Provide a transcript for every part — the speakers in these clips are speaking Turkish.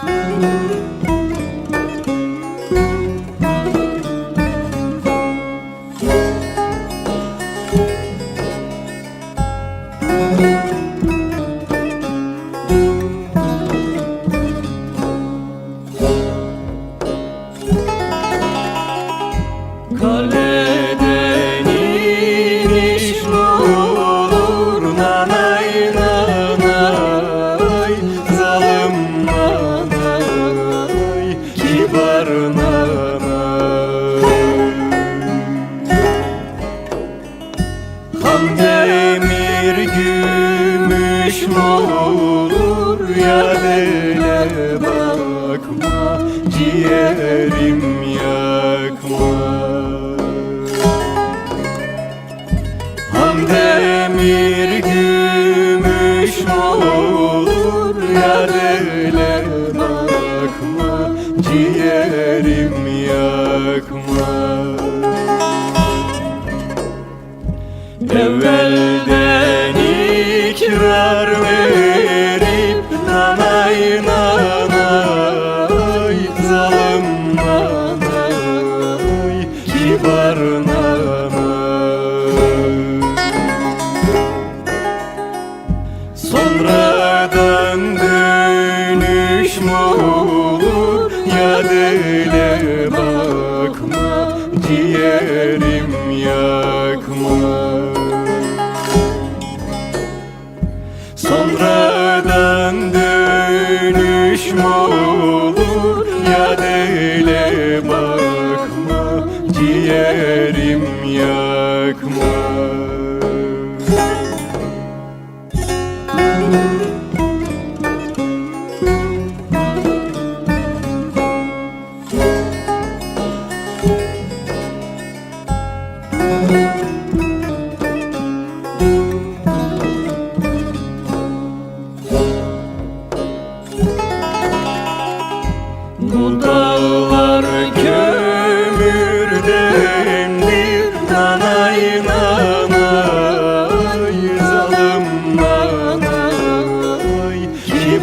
Kaleden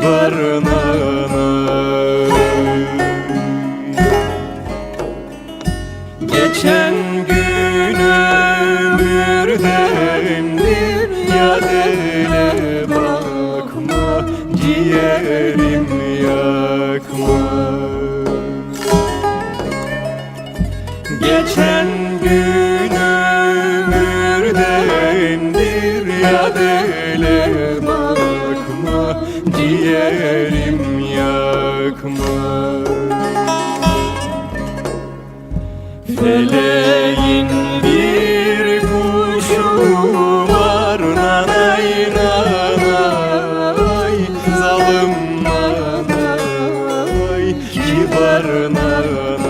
Kibar nanay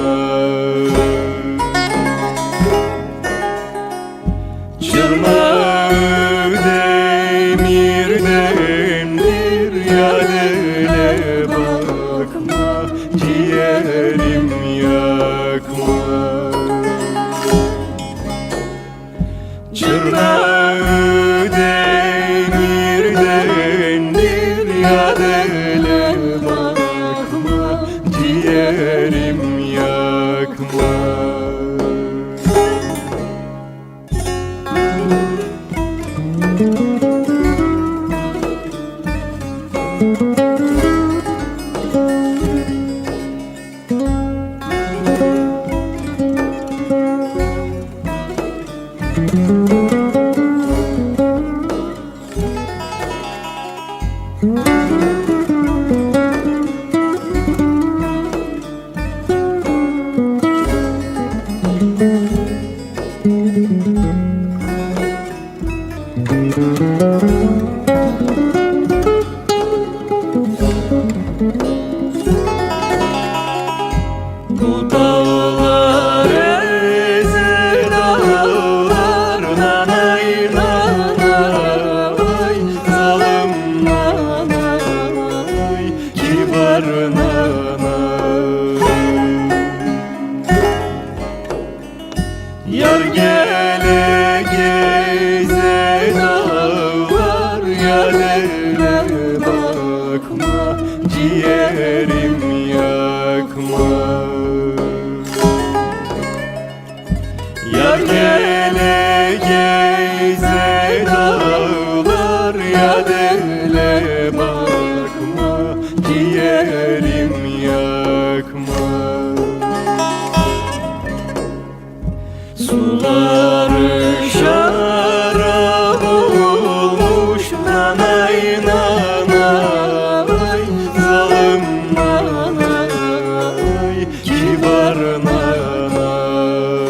Suları şarap olmuş nanay nanay Zalım nanay kibar nanay.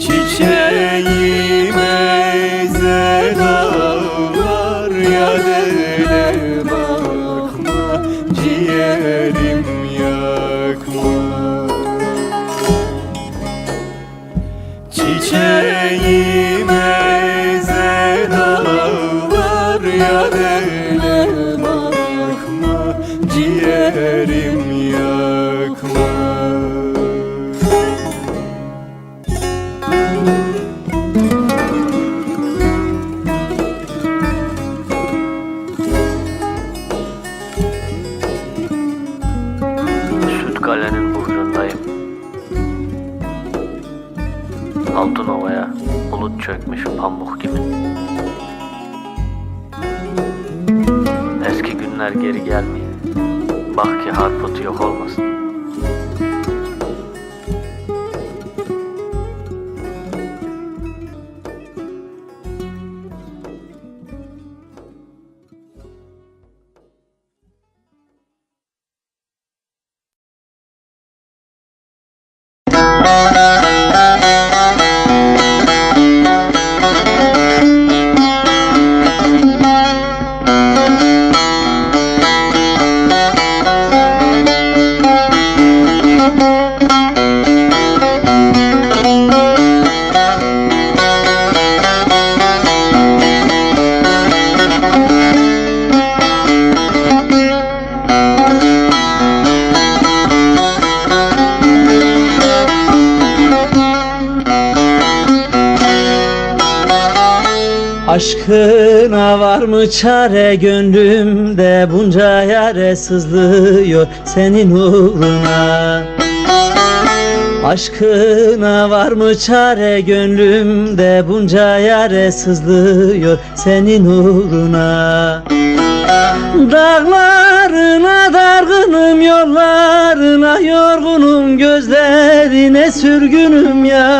Çiçeğime zedağlar ya dele Çiçeğime zedalar ya dele bakma Ciğerim yakma Harput yok olmasın. Aşkına var mı çare? Gönlümde bunca yare sızlıyor senin uğruna. Aşkına var mı çare? Gönlümde bunca yare sızlıyor senin uğruna. Dağlarına dargınım yollarına yorgunum gözlerine sürgünüm yar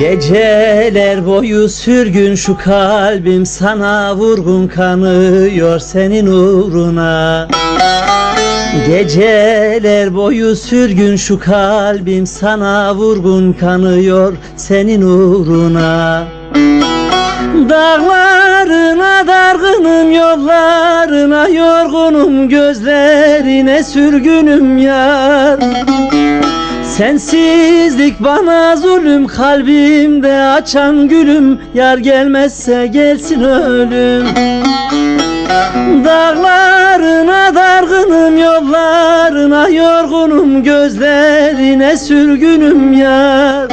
Geceler boyu sürgün şu kalbim sana vurgun kanıyor senin uğruna Geceler boyu sürgün şu kalbim sana vurgun kanıyor senin uğruna. Dağlarına dargınım yollarına yorgunum gözlerine sürgünüm yar. Sensizlik bana zulüm kalbimde açan gülüm. Yar gelmezse gelsin ölüm Dağlarına dargınım yollarına yorgunum Gözlerine sürgünüm yar.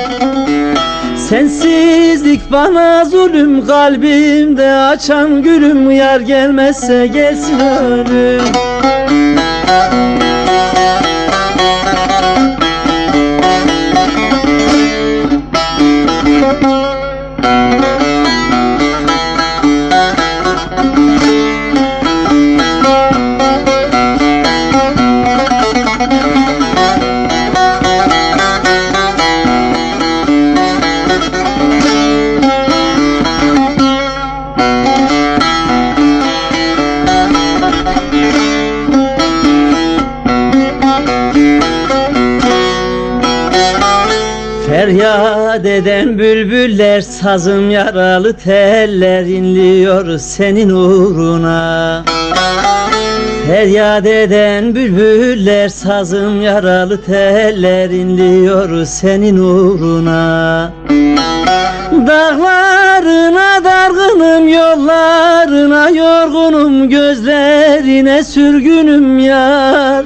Sensizlik bana zulüm kalbimde açan gülüm Yar gelmezse gelsin ölüm Feryat eden bülbüller Sazım yaralı teller inliyor senin uğruna. Feryat eden bülbüller Sazım yaralı teller inliyor senin uğruna. Dağlarına dargınım yollarına yorgunum Gözlerine sürgünüm yar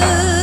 good.